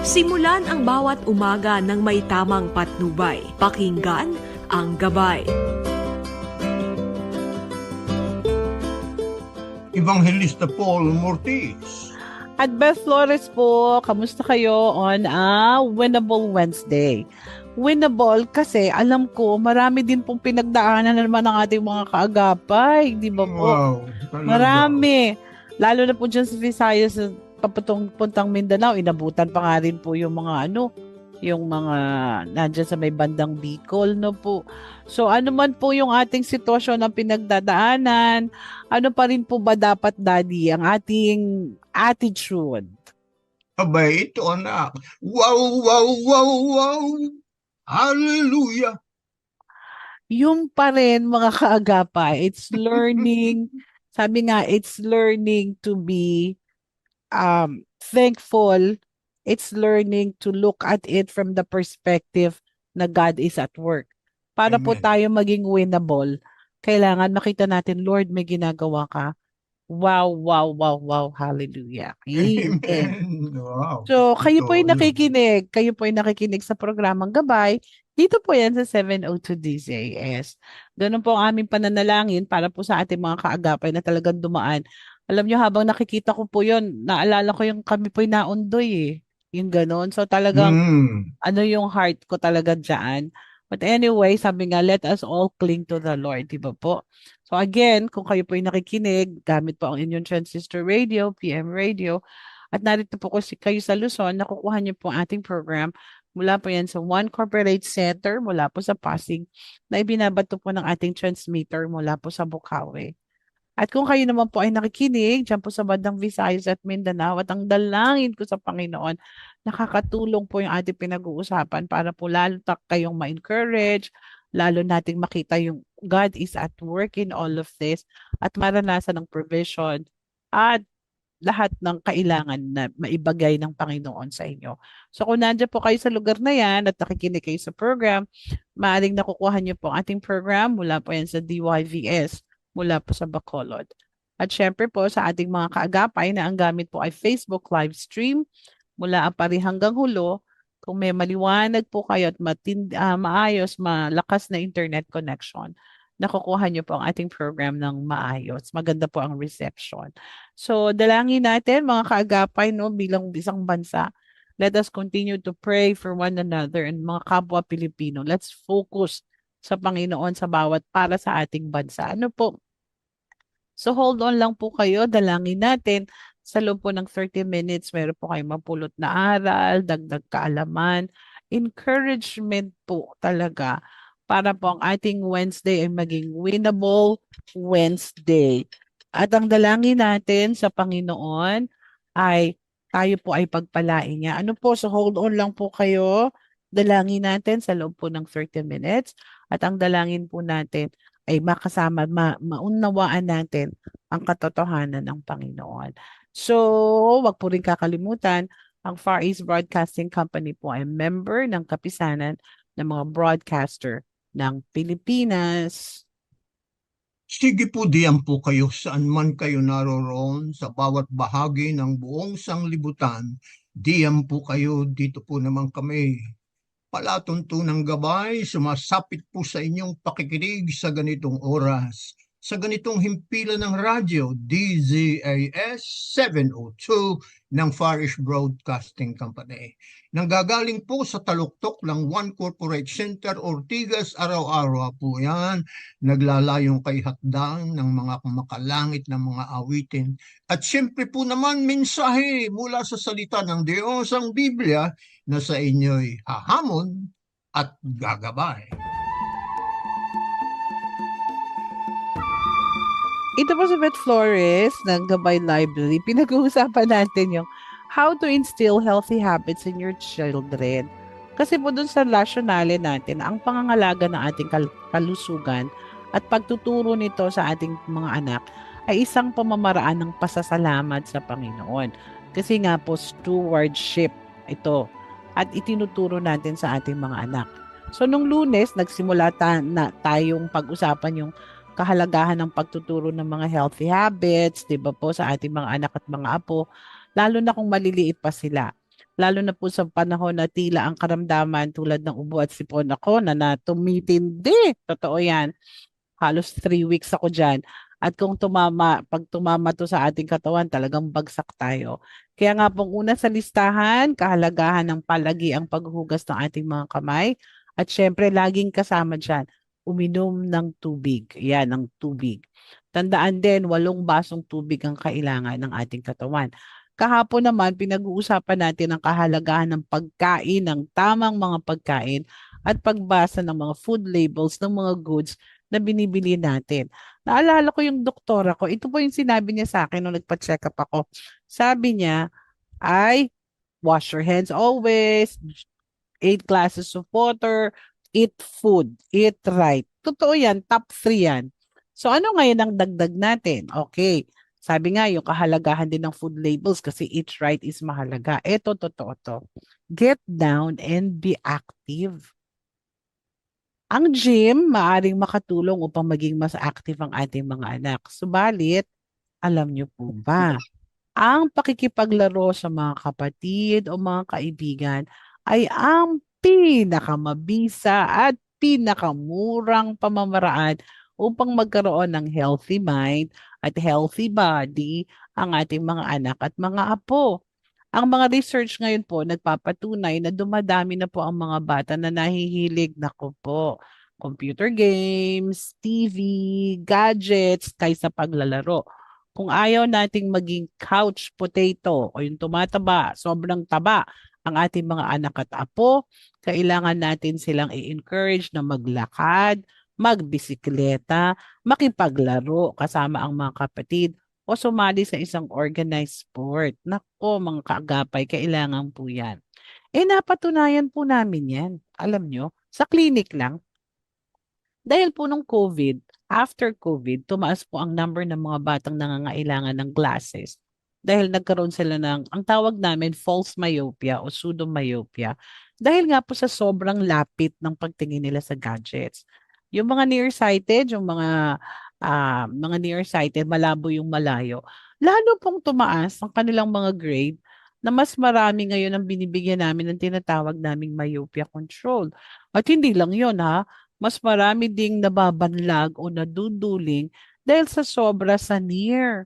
Simulan ang bawat umaga ng may tamang patnubay. Pakinggan ang gabay. Evangelista Paul Mortiz. At Beth Flores po, kamusta kayo on a Winnable Wednesday? Winnable kasi alam ko marami din pong pinagdaanan na naman ng ating mga kaagapay, di ba po? Wow. talaga. Marami. Lalo na po dyan sa Visayas, sa papatong puntang Mindanao, inabutan pa nga rin po yung mga ano, yung mga nandyan sa may bandang Bicol, no po. So ano man po yung ating sitwasyon ng pinagdadaanan, ano pa rin po ba dapat, Daddy, ang ating attitude? Abay, ito anak. Wow, wow, wow, wow. Hallelujah. Yung pa rin, mga kaagapay, it's learning, sabi nga, it's learning to be um, thankful. It's learning to look at it from the perspective na God is at work. Para po Amen. tayo maging winnable, kailangan makita natin, Lord, may ginagawa ka. Wow, wow, wow, wow, hallelujah. Amen. Amen. Wow. So, kayo po ay nakikinig. Kayo po ay nakikinig sa programang Gabay. Dito po yan sa 702 DZS. Ganun po ang aming pananalangin para po sa ating mga kaagapay na talagang dumaan. Alam nyo, habang nakikita ko po yun, naalala ko yung kami po naundoy eh. Yung ganun. So, talagang Mm. ano yung heart ko talaga dyan. But anyway, sabi nga, let us all cling to the Lord, di ba po? So again, kung kayo po ay nakikinig, gamit po ang inyong transistor radio, PM radio, at narito po kasi kayo sa Luzon, nakukuha niyo po ang ating program mula po yan sa One Corporate Center, mula po sa Pasig, na ibinabato po ng ating transmitter mula po sa Bukawi. At kung kayo naman po ay nakikinig, dyan po sa bandang Visayas at Mindanao, at ang dalangin ko sa Panginoon, nakakatulong po yung ating pinag-uusapan para po lalo ta kayong ma-encourage, lalo nating makita yung God is at work in all of this at maranasan ng provision at lahat ng kailangan na maibagay ng Panginoon sa inyo. So kung nandiyan po kayo sa lugar na yan at nakikinig kayo sa program, maaaring nakukuha niyo po ang ating program mula po yan sa DYVS, mula po sa Bacolod. At syempre po sa ating mga kaagapay na ang gamit po ay Facebook live stream mula apari hanggang hulo. Kung may maliwanag po kayo at matind, ah, maayos, malakas na internet connection, nakukuha niyo po ang ating program ng maayos. Maganda po ang reception. So, dalangin natin mga kaagapay no, bilang isang bansa. Let us continue to pray for one another and mga kapwa Pilipino. Let's focus sa Panginoon sa bawat para sa ating bansa. Ano po? So hold on lang po kayo, dalangin natin sa loob po ng 30 minutes, meron po kayong mapulot na aral, dagdag kaalaman, encouragement po talaga para po ang ating Wednesday ay maging winnable Wednesday. At ang dalangin natin sa Panginoon ay tayo po ay pagpalain niya. Ano po, so hold on lang po kayo. Dalangin natin sa loob po ng 30 minutes. At ang dalangin po natin ay makasama, ma, maunawaan natin ang katotohanan ng Panginoon. So, wag po rin kakalimutan, ang Far East Broadcasting Company po ay member ng kapisanan ng mga broadcaster ng Pilipinas. Sige po diyan po kayo saan man kayo naroroon sa bawat bahagi ng buong sanglibutan. Diyan po kayo, dito po naman kami. Palatuntunang gabay, sumasapit po sa inyong pakikinig sa ganitong oras. Sa ganitong himpilan ng radyo, DZAS 702 ng Farish Broadcasting Company. Nanggagaling po sa taluktok ng One Corporate Center, Ortigas, araw-araw po yan naglalayong kay hakdang ng mga kumakalangit ng mga awitin. At siyempre po naman mensahe mula sa salita ng Diyos ang Biblia na sa inyo'y hahamon at gagabay. Ito po si Beth Flores ng Gabay Library. Pinag-uusapan natin yung how to instill healthy habits in your children. Kasi po dun sa rationale natin, ang pangangalaga ng ating kal- kalusugan at pagtuturo nito sa ating mga anak ay isang pamamaraan ng pasasalamat sa Panginoon. Kasi nga po, stewardship ito. At itinuturo natin sa ating mga anak. So, nung lunes, nagsimula ta- na tayong pag-usapan yung kahalagahan ng pagtuturo ng mga healthy habits, 'di ba po sa ating mga anak at mga apo, lalo na kung maliliit pa sila. lalo na po sa panahon na tila ang karamdaman tulad ng ubo at sipon ako na natumitindi. Totoo yan. Halos three weeks ako dyan. At kung tumama, pag tumama to sa ating katawan, talagang bagsak tayo. Kaya nga pong una sa listahan, kahalagahan ng palagi ang paghugas ng ating mga kamay. At syempre, laging kasama dyan, uminom ng tubig. Yan, ng tubig. Tandaan din, walong basong tubig ang kailangan ng ating katawan. Kahapon naman, pinag-uusapan natin ang kahalagahan ng pagkain, ng tamang mga pagkain at pagbasa ng mga food labels ng mga goods na binibili natin. Naalala ko yung doktora ko, ito po yung sinabi niya sa akin nung nagpa-check up ako. Sabi niya, ay wash your hands always, eight glasses of water, eat food, eat right. Totoo yan, top 3 yan. So ano ngayon ang dagdag natin? Okay, sabi nga yung kahalagahan din ng food labels kasi eat right is mahalaga. Ito, totoo to. Get down and be active. Ang gym maaring makatulong upang maging mas active ang ating mga anak. Subalit, alam niyo po ba, ang pakikipaglaro sa mga kapatid o mga kaibigan ay ang pinakamabisa at pinakamurang pamamaraan upang magkaroon ng healthy mind at healthy body ang ating mga anak at mga apo. Ang mga research ngayon po nagpapatunay na dumadami na po ang mga bata na nahihilig nako po computer games, TV, gadgets kaysa paglalaro. Kung ayaw nating maging couch potato o yung tumataba, sobrang taba ang ating mga anak at apo, kailangan natin silang i-encourage na maglakad, magbisikleta, makipaglaro kasama ang mga kapatid o sumali sa isang organized sport. Nako, mga kaagapay, kailangan po yan. Eh, napatunayan po namin yan. Alam nyo, sa clinic lang. Dahil po nung COVID, after COVID, tumaas po ang number ng mga batang nangangailangan ng glasses. Dahil nagkaroon sila ng, ang tawag namin, false myopia o pseudomyopia. Dahil nga po sa sobrang lapit ng pagtingin nila sa gadgets. Yung mga nearsighted, yung mga ah, mga nearsighted, malabo yung malayo, lalo pong tumaas ang kanilang mga grade na mas marami ngayon ang binibigyan namin ng tinatawag naming myopia control. At hindi lang yun ha, mas marami ding nababanlag o naduduling dahil sa sobra sa near.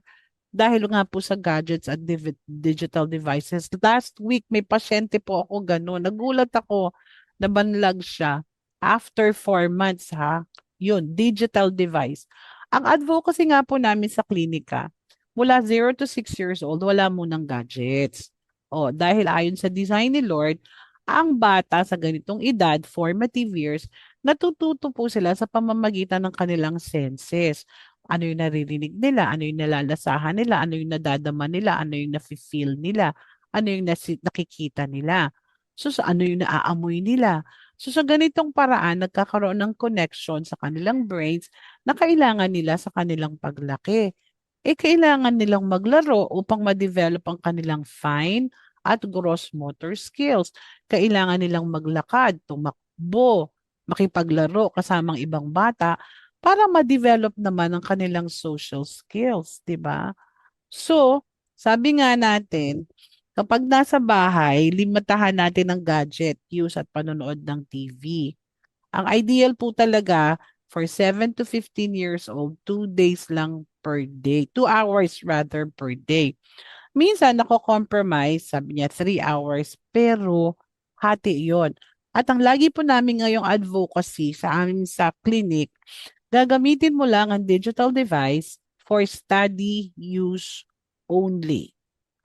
Dahil nga po sa gadgets at divi- digital devices. Last week, may pasyente po ako gano'n. Nagulat ako, nabanlag siya after four months ha. Yun, digital device. Ang advocacy nga po namin sa klinika, mula 0 to 6 years old, wala munang gadgets. O, dahil ayon sa design ni Lord, ang bata sa ganitong edad, formative years, natututo po sila sa pamamagitan ng kanilang senses. Ano yung naririnig nila, ano yung nalalasahan nila, ano yung nadadama nila, ano yung nafe-feel nila, ano yung nasi- nakikita nila. So, sa ano yung naaamoy nila. So, sa ganitong paraan, nagkakaroon ng connection sa kanilang brains na kailangan nila sa kanilang paglaki. Eh, kailangan nilang maglaro upang ma-develop ang kanilang fine at gross motor skills. Kailangan nilang maglakad, tumakbo, makipaglaro kasamang ibang bata para ma-develop naman ang kanilang social skills, 'di ba? So, sabi nga natin, kapag nasa bahay, limitahan natin ang gadget use at panonood ng TV. Ang ideal po talaga for 7 to 15 years old, 2 days lang per day. 2 hours rather per day. Minsan, nako-compromise, sabi niya, 3 hours, pero hati yon. At ang lagi po namin ngayong advocacy sa amin sa clinic, gagamitin mo lang ang digital device for study use only.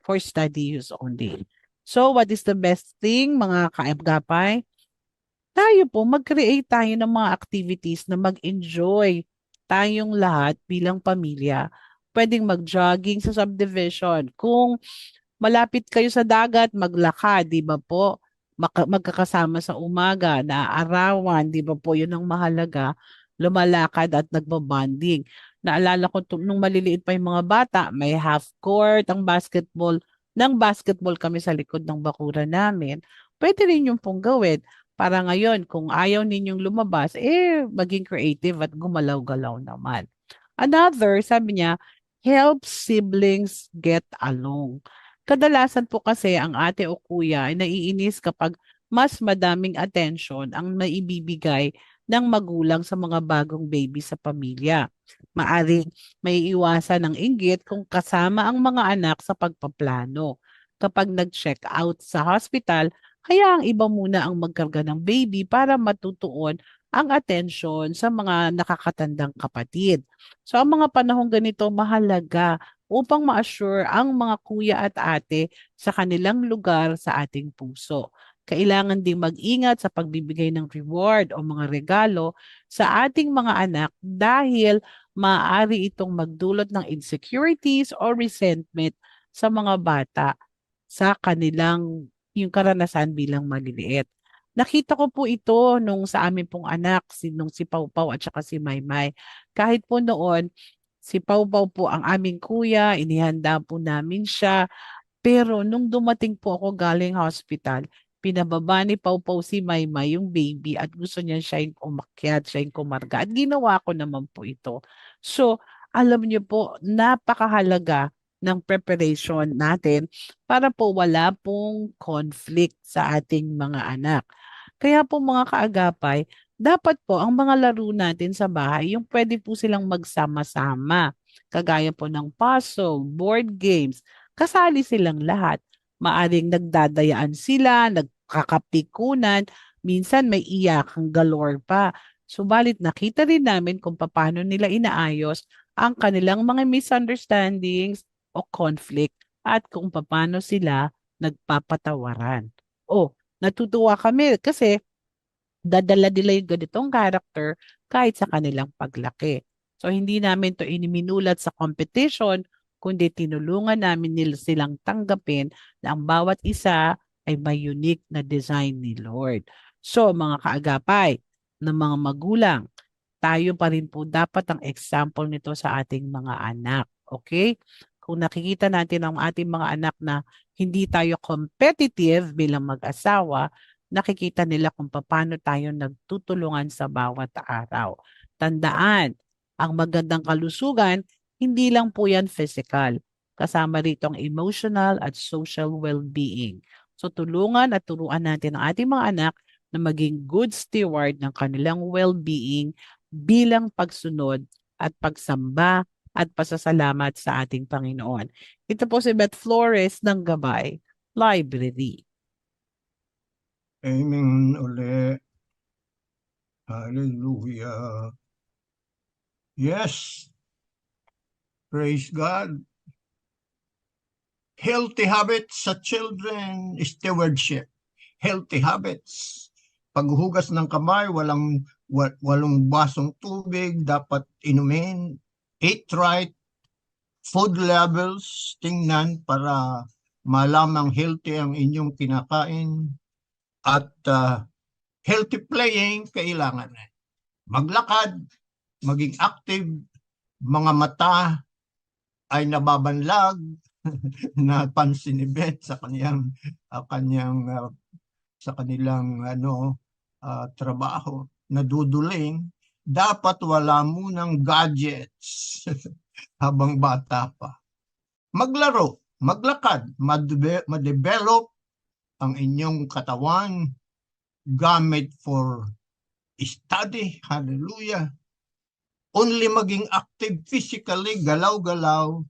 For study use only. So, what is the best thing, mga kaagapay? Tayo po, mag-create tayo ng mga activities na mag-enjoy tayong lahat bilang pamilya. Pwedeng mag-jogging sa subdivision. Kung malapit kayo sa dagat, maglakad, di ba po? Magkakasama sa umaga, naaarawan, di ba po? Yun ang mahalaga. Lumalakad at nagbabanding. Naalala ko nung maliliit pa yung mga bata, may half court, ang basketball. Nang basketball kami sa likod ng bakura namin. Pwede rin yung pong gawin. Para ngayon, kung ayaw ninyong lumabas, eh, maging creative at gumalaw-galaw naman. Another, sabi niya, help siblings get along. Kadalasan po kasi ang ate o kuya ay naiinis kapag mas madaming attention ang naibibigay ng magulang sa mga bagong baby sa pamilya. Maaring may iwasan ng inggit kung kasama ang mga anak sa pagpaplano. Kapag nag-check out sa hospital, kaya ang iba muna ang magkarga ng baby para matutuon ang atensyon sa mga nakakatandang kapatid. So ang mga panahong ganito mahalaga upang ma-assure ang mga kuya at ate sa kanilang lugar sa ating puso. Kailangan ding mag-ingat sa pagbibigay ng reward o mga regalo sa ating mga anak dahil maaari itong magdulot ng insecurities o resentment sa mga bata sa kanilang yung karanasan bilang maliliit. Nakita ko po ito nung sa amin pong anak, si, nung si Pau at saka si Maymay. Kahit po noon, si Pau po ang aming kuya, inihanda po namin siya. Pero nung dumating po ako galing hospital, pinababa ni Pau si Maymay yung baby at gusto niya siya yung umakyat, siya yung kumarga. At ginawa ko naman po ito. So, alam niyo po, napakahalaga ng preparation natin para po wala pong conflict sa ating mga anak. Kaya po mga kaagapay, dapat po ang mga laro natin sa bahay, yung pwede po silang magsama-sama. Kagaya po ng puzzle, board games, kasali silang lahat. Maaring nagdadayaan sila, nagkakapikunan, minsan may iyakang galore pa. Subalit nakita rin namin kung paano nila inaayos ang kanilang mga misunderstandings o conflict at kung paano sila nagpapatawaran. O, natutuwa kami kasi dadala nila yung ganitong character kahit sa kanilang paglaki. So, hindi namin to iniminulat sa competition, kundi tinulungan namin nila silang tanggapin na ang bawat isa ay may unique na design ni Lord. So, mga kaagapay ng mga magulang, tayo pa rin po dapat ang example nito sa ating mga anak. Okay? Kung nakikita natin ang ating mga anak na hindi tayo competitive bilang mag-asawa, nakikita nila kung paano tayo nagtutulungan sa bawat araw. Tandaan, ang magandang kalusugan, hindi lang po yan physical. Kasama rito ang emotional at social well-being. So tulungan at turuan natin ang ating mga anak na maging good steward ng kanilang well-being bilang pagsunod at pagsamba at pasasalamat sa ating Panginoon. Ito po si Beth Flores ng Gabay Library. Amen uli. Hallelujah. Yes. Praise God. Healthy habits sa children, stewardship. Healthy habits. Paghugas ng kamay, walang wa- walong basong tubig, dapat inumin. Eat right. Food levels, tingnan para malamang healthy ang inyong kinakain at uh, healthy playing kailangan. Maglakad, maging active, mga mata ay nababanlag na pansin ni Beth sa kaniyang ah, kanyang ah, sa kanilang ano ah, trabaho naduduling dapat wala munang gadgets habang bata pa maglaro maglakad madebe- ma-develop ang inyong katawan gamit for study. Hallelujah. Only maging active physically, galaw-galaw,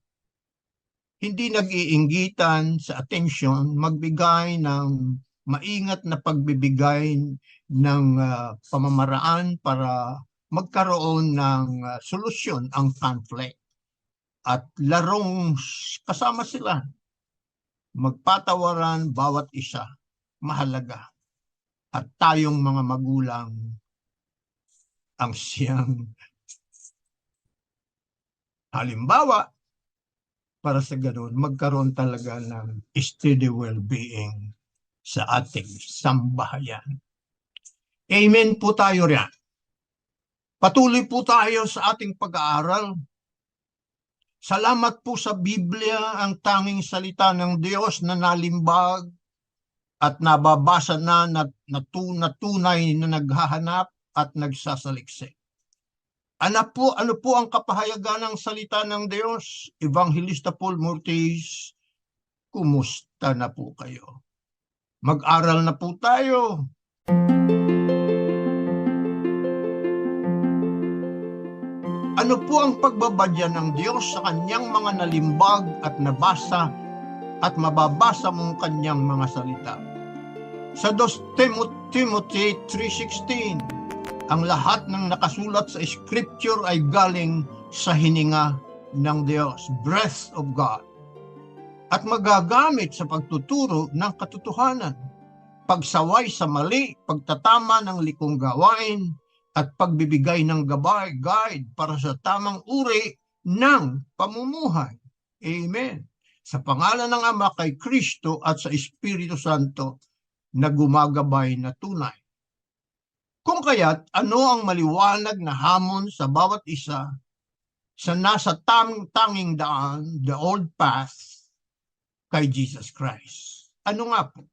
hindi nag-iinggitan sa attention, magbigay ng maingat na pagbibigay ng ah, pamamaraan para magkaroon ng ah, solusyon ang conflict. At larong kasama sila magpatawaran bawat isa, mahalaga. At tayong mga magulang ang siyang halimbawa para sa ganun, magkaroon talaga ng steady well-being sa ating sambahayan. Amen po tayo riyan. Patuloy po tayo sa ating pag-aaral Salamat po sa Biblia, ang tanging salita ng Diyos na nalimbag at nababasa na na, na, na naghahanap at nagsasaliksik. Ano po, ano po ang kapahayagan ng salita ng Diyos? Evangelista Paul Murtis, kumusta na po kayo? Mag-aral na po tayo. Ano po ang pagbabadya ng Diyos sa kanyang mga nalimbag at nabasa at mababasa mong kanyang mga salita? Sa 2 Timothy, Timothy 3.16, ang lahat ng nakasulat sa Scripture ay galing sa hininga ng Diyos, breath of God, at magagamit sa pagtuturo ng katotohanan, pagsaway sa mali, pagtatama ng likong gawain, at pagbibigay ng gabay, guide para sa tamang uri ng pamumuhay. Amen. Sa pangalan ng Ama kay Kristo at sa Espiritu Santo na gumagabay na tunay. Kung kaya't ano ang maliwanag na hamon sa bawat isa sa nasa tanging daan, the old path, kay Jesus Christ. Ano nga po?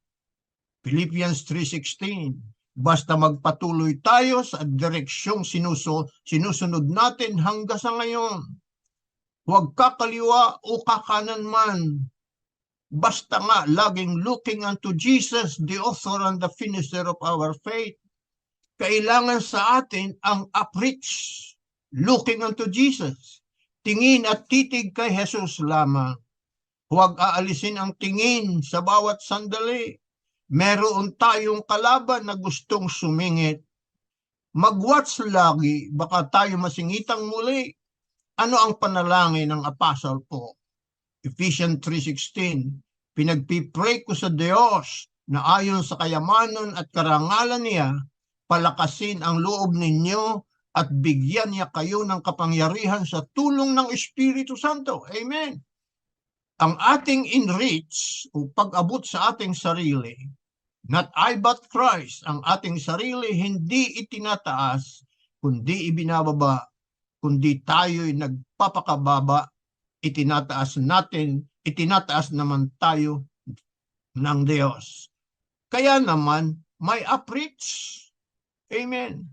Philippians 3.16 Basta magpatuloy tayo sa direksyong sinuso, sinusunod natin hanggang sa ngayon. Huwag kakaliwa o kakanan man. Basta nga laging looking unto Jesus, the author and the finisher of our faith. Kailangan sa atin ang upreach, looking unto Jesus. Tingin at titig kay Jesus lamang. Huwag aalisin ang tingin sa bawat sandali meron tayong kalaban na gustong sumingit. Mag-watch lagi, baka tayo masingitang muli. Ano ang panalangin ng apostle po? Ephesians 3.16 Pinagpipray ko sa Diyos na ayon sa kayamanan at karangalan niya, palakasin ang loob ninyo at bigyan niya kayo ng kapangyarihan sa tulong ng Espiritu Santo. Amen. Ang ating enrich o pag-abot sa ating sarili Not I but Christ, ang ating sarili hindi itinataas, kundi ibinababa, kundi tayo'y nagpapakababa, itinataas natin, itinataas naman tayo ng Diyos. Kaya naman, may upreach. Amen.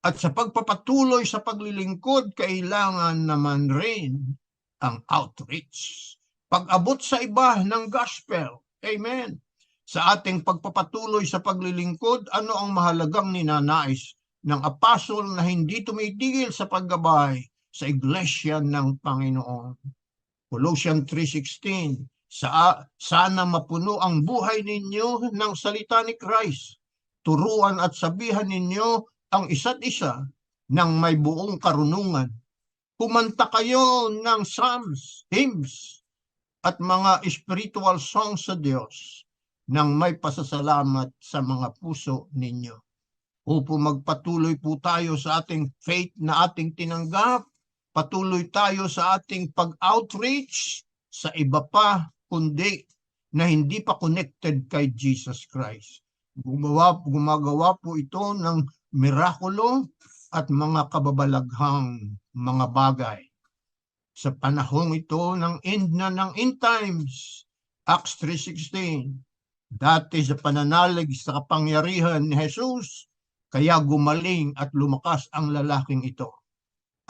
At sa pagpapatuloy sa paglilingkod, kailangan naman rin ang outreach. Pag-abot sa iba ng gospel. Amen sa ating pagpapatuloy sa paglilingkod, ano ang mahalagang ninanais ng apostol na hindi tumitigil sa paggabay sa iglesia ng Panginoon. Colossians 3.16 sa, Sana mapuno ang buhay ninyo ng salita ni Christ. Turuan at sabihan ninyo ang isa't isa ng may buong karunungan. Kumanta kayo ng psalms, hymns, at mga spiritual songs sa Diyos ng may pasasalamat sa mga puso ninyo. Upo magpatuloy po tayo sa ating faith na ating tinanggap, patuloy tayo sa ating pag-outreach sa iba pa kundi na hindi pa connected kay Jesus Christ. Gumawa, gumagawa po ito ng mirakulo at mga kababalaghang mga bagay. Sa panahong ito ng end na ng end times, Acts 3.16, Dati sa pananalig sa kapangyarihan ni Jesus, kaya gumaling at lumakas ang lalaking ito.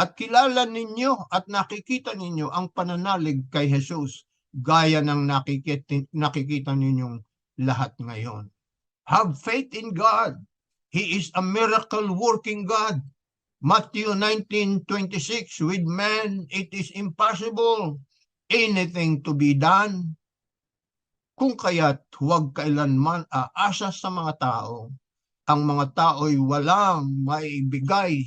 At kilala ninyo at nakikita ninyo ang pananalig kay Jesus gaya ng nakikita, nakikita ninyong lahat ngayon. Have faith in God. He is a miracle working God. Matthew 19:26 With man it is impossible anything to be done kung kaya't huwag kailanman aasa sa mga tao. Ang mga tao'y walang maibigay.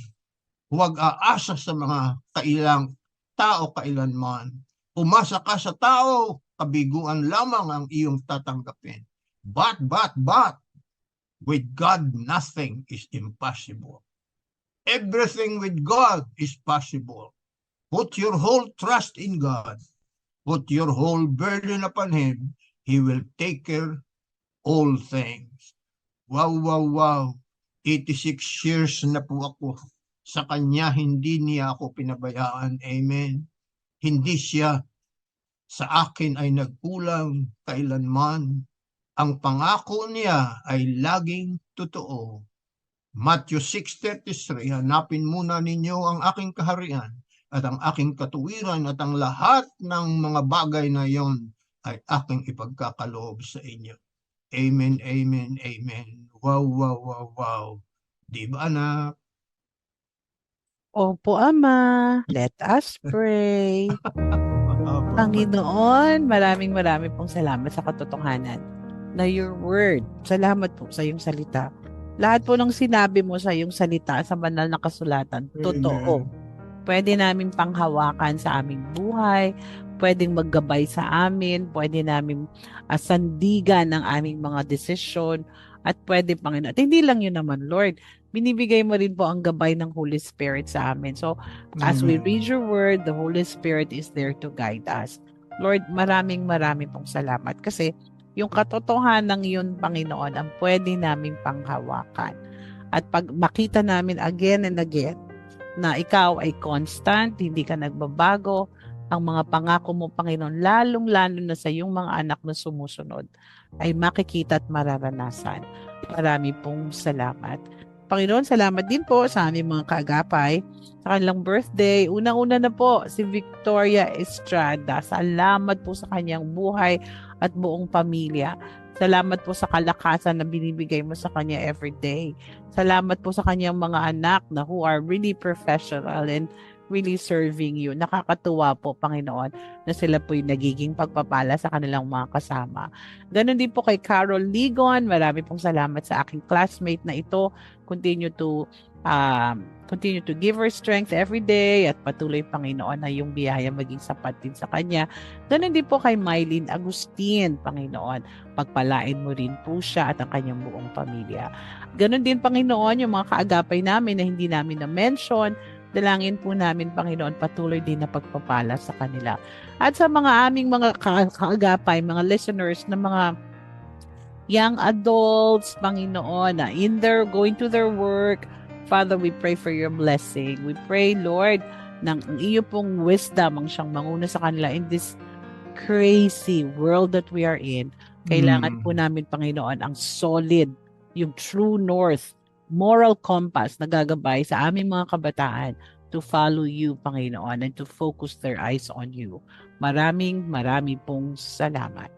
Huwag aasa sa mga kailang tao kailanman. Umasa ka sa tao, kabiguan lamang ang iyong tatanggapin. But, but, but, with God nothing is impossible. Everything with God is possible. Put your whole trust in God. Put your whole burden upon Him He will take care all things. Wow, wow, wow. 86 years na po ako. Sa Kanya, hindi niya ako pinabayaan. Amen. Hindi siya sa akin ay nagkulang kailanman. Ang pangako niya ay laging totoo. Matthew 6.33, hanapin muna ninyo ang aking kaharian at ang aking katuwiran at ang lahat ng mga bagay na yon ay aking ipagkakaloob sa inyo. Amen, amen, amen. Wow, wow, wow, wow. Di ba anak? Opo, Ama. Let us pray. Panginoon, maraming maraming pong salamat sa katotohanan na your word. Salamat po sa iyong salita. Lahat po ng sinabi mo sa iyong salita sa banal na kasulatan, totoo. Pwede namin panghawakan sa aming buhay, pwedeng maggabay sa amin, pwede namin uh, sandigan ng aming mga desisyon, at pwede, Panginoon. At hindi lang yun naman, Lord. Binibigay mo rin po ang gabay ng Holy Spirit sa amin. So, as we Amen. read your word, the Holy Spirit is there to guide us. Lord, maraming maraming pong salamat kasi yung katotohanan yun, Panginoon, ang pwede naming panghawakan. At pag makita namin again and again na ikaw ay constant, hindi ka nagbabago, ang mga pangako mo, Panginoon, lalong-lalo na sa iyong mga anak na sumusunod, ay makikita at mararanasan. Marami pong salamat. Panginoon, salamat din po sa aming mga kaagapay sa kanilang birthday. Unang-una na po si Victoria Estrada. Salamat po sa kanyang buhay at buong pamilya. Salamat po sa kalakasan na binibigay mo sa kanya every day. Salamat po sa kanyang mga anak na who are really professional and really serving you. Nakakatuwa po, Panginoon, na sila po'y nagiging pagpapala sa kanilang mga kasama. Ganon din po kay Carol Ligon. Marami pong salamat sa aking classmate na ito. Continue to um, continue to give her strength every day at patuloy, Panginoon, na yung biyaya maging sapat din sa kanya. Ganon din po kay Mylene Agustin, Panginoon. Pagpalain mo rin po siya at ang kanyang buong pamilya. Ganon din, Panginoon, yung mga kaagapay namin na hindi namin na-mention. Dalangin po namin, Panginoon, patuloy din na pagpapala sa kanila. At sa mga aming mga ka- kaagapay, mga listeners na mga young adults, Panginoon, na in their, going to their work, Father, we pray for your blessing. We pray, Lord, ng iyo pong wisdom ang siyang manguna sa kanila in this crazy world that we are in. Kailangan Mm. po namin, Panginoon, ang solid, yung true north, moral compass na gagabay sa aming mga kabataan to follow you, Panginoon, and to focus their eyes on you. Maraming, marami pong salamat.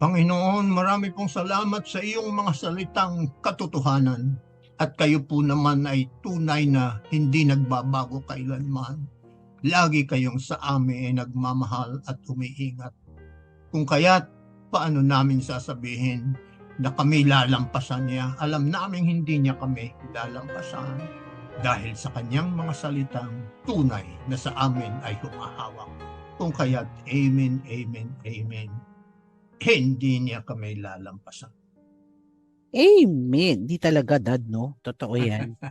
Panginoon, marami pong salamat sa iyong mga salitang katotohanan. At kayo po naman ay tunay na hindi nagbabago kailanman. Lagi kayong sa amin ay nagmamahal at umiingat. Kung kaya't paano namin sasabihin na kami lalampasan niya, alam namin hindi niya kami lalampasan dahil sa kanyang mga salitang tunay na sa amin ay humahawak. Kung kaya't amen, amen, amen hindi niya kami lalampasan. Amen. Di talaga, Dad, no? Totoo yan.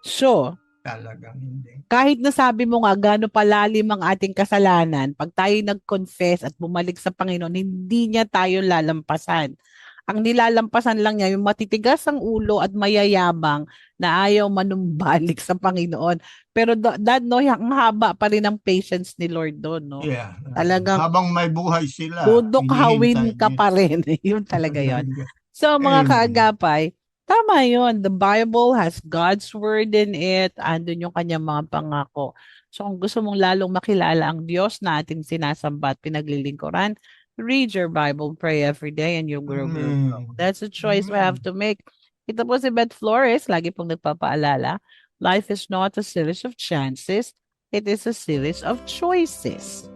So, Talagang hindi. kahit nasabi mo nga gaano palalim ang ating kasalanan, pag tayo nag-confess at bumalik sa Panginoon, hindi niya tayo lalampasan. Ang nilalampasan lang niya yung matitigas ang ulo at mayayabang na ayaw manumbalik sa Panginoon. Pero da- dad, no, ang haba pa rin ng patience ni Lord doon, no? Yeah. Talagang Habang may buhay sila. Dudukhawin ka hinihintay pa rin. yun talaga yon. So, mga Amen. kaagapay, tama yon. The Bible has God's word in it. Andun yung kanyang mga pangako. So, kung gusto mong lalong makilala ang Diyos na ating sinasamba at pinaglilingkuran, read your Bible, pray every day, and you'll grow. grow, grow. Amen. That's a choice we have to make. Ito po si Beth Flores, lagi pong nagpapaalala, life is not a series of chances, it is a series of choices.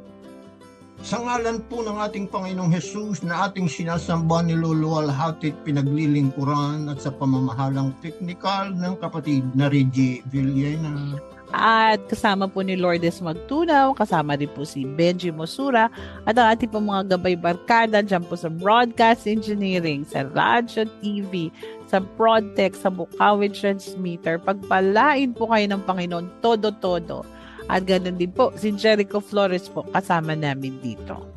Sa ngalan po ng ating Panginoong Hesus na ating sinasamba niluluwalhati at pinaglilingkuran at sa pamamahalang teknikal ng kapatid na Reggie Villena. At kasama po ni Lourdes Magtunaw, kasama din po si Benji Mosura, at ang ating mga gabay barkada dyan po sa Broadcast Engineering, sa Radyo TV, sa Broadtech, sa Bukawi Transmitter. Pagpalain po kayo ng Panginoon, todo-todo. At ganun din po, si Jericho Flores po, kasama namin dito.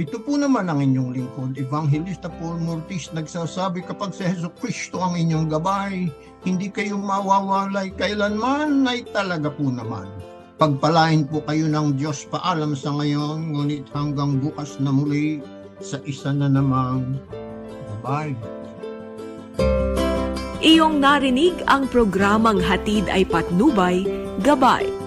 Ito po naman ang inyong lingkod, Evangelista Paul Mortis, nagsasabi kapag sa Heso Kristo ang inyong gabay, hindi kayo mawawalay kailanman ay talaga po naman. Pagpalain po kayo ng Diyos paalam sa ngayon, ngunit hanggang bukas na muli sa isa na namang gabay. Iyong narinig ang programang Hatid ay Patnubay, Gabay